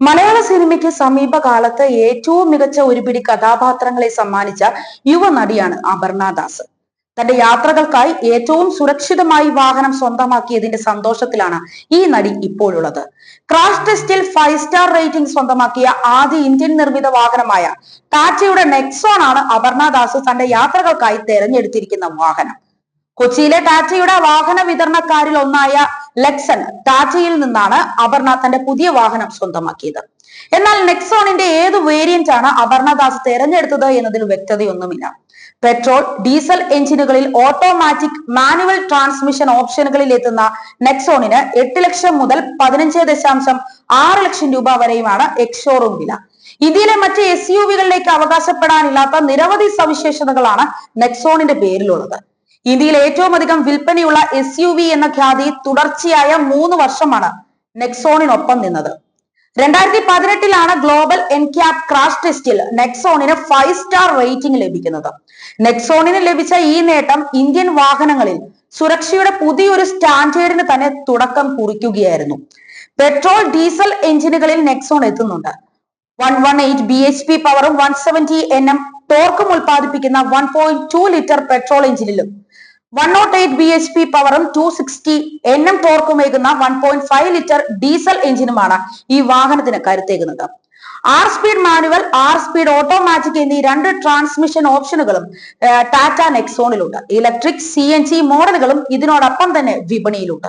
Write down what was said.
മലയാള സിനിമയ്ക്ക് സമീപകാലത്ത് ഏറ്റവും മികച്ച ഒരു പിടി കഥാപാത്രങ്ങളെ സമ്മാനിച്ച യുവനടിയാണ് അപർണ ദാസ്. തന്റെ യാത്രകൾക്കായി ഏറ്റവും സുരക്ഷിതമായി വാഹനം സ്വന്തമാക്കിയതിന്റെ സന്തോഷത്തിലാണ് ഈ നടി ഇപ്പോഴുള്ളത്. ക്രാഷ് ടെസ്റ്റിൽ ഫൈവ് സ്റ്റാർ റേറ്റിംഗ് സ്വന്തമാക്കിയ ആദ്യ ഇന്ത്യൻ നിർമ്മിത വാഹനമായ ടാറ്റയുടെ നെക്സോൺ ആണ് അപർണ ദാസ് തന്റെ യാത്രകൾക്കായി തെരഞ്ഞെടുത്തിരിക്കുന്ന വാഹനം. കൊച്ചിയിലെ ടാറ്റയുടെ വാഹന വിതരണക്കാരിൽ ഒന്നായ ലെക്സൺ ടാറ്റയിൽ നിന്നാണ് അപർണ തന്റെ പുതിയ വാഹനം സ്വന്തമാക്കിയത്. എന്നാൽ നെക്സോണിന്റെ ഏത് വേരിയന്റ് ആണ് അപർണദാസ് തെരഞ്ഞെടുത്തത് എന്നതിൽ വ്യക്തതയൊന്നുമില്ല. പെട്രോൾ ഡീസൽ എഞ്ചിനുകളിൽ ഓട്ടോമാറ്റിക് മാനുവൽ ട്രാൻസ്മിഷൻ ഓപ്ഷനുകളിൽ എത്തുന്ന നെക്സോണിന് എട്ട് ലക്ഷം മുതൽ പതിനഞ്ച് ദശാംശം ആറ് ലക്ഷം രൂപ വരെയുമാണ് എക്സോറും വില. ഇന്ത്യയിലെ മറ്റ് എസ് യു വികളിലേക്ക് അവകാശപ്പെടാനില്ലാത്ത നിരവധി സവിശേഷതകളാണ് നെക്സോണിന്റെ പേരിലുള്ളത്. ഇന്ത്യയിൽ ഏറ്റവും അധികം വിൽപ്പനയുള്ള എസ് യു വി എന്ന ഖ്യാതി തുടർച്ചയായ മൂന്ന് വർഷമാണ് നെക്സോണിനൊപ്പം നിന്നത്. രണ്ടായിരത്തി പതിനെട്ടിലാണ് ഗ്ലോബൽ എൻക്യാപ് ക്രാഷ് ടെസ്റ്റിൽ നെക്സോണിന് ഫൈവ് സ്റ്റാർ റേറ്റിംഗ് ലഭിക്കുന്നത്. നെക്സോണിന് ലഭിച്ച ഈ നേട്ടം ഇന്ത്യൻ വാഹനങ്ങളിൽ സുരക്ഷയുടെ പുതിയൊരു സ്റ്റാൻഡേർഡിന് തന്നെ തുടക്കം കുറിക്കുകയായിരുന്നു. പെട്രോൾ ഡീസൽ എഞ്ചിനുകളിൽ നെക്സോൺ എത്തുന്നുണ്ട്. One one eight B H P പവറും വൺ സെവന്റി എൻ എം ടോർക്കും ഉൽപ്പാദിപ്പിക്കുന്ന one point two litre petrol എഞ്ചിനിലും one nought eight B H P പവറും two sixty N M ടോർക്കുമേകുന്ന one point five litre diesel എഞ്ചിനുമാണ് ഈ വാഹനത്തിന് കരുത്തേക്കുന്നത് ആർ speed manual ആർ speed automatic എന്നീ രണ്ട് ട്രാൻസ്മിഷൻ ഓപ്ഷനുകളും ടാറ്റ നെക്സോണിലുണ്ട് ഇലക്ട്രിക് സി എൻ ജി മോഡലുകളും ഇതിനോടൊപ്പം തന്നെ വിപണിയിലുണ്ട്.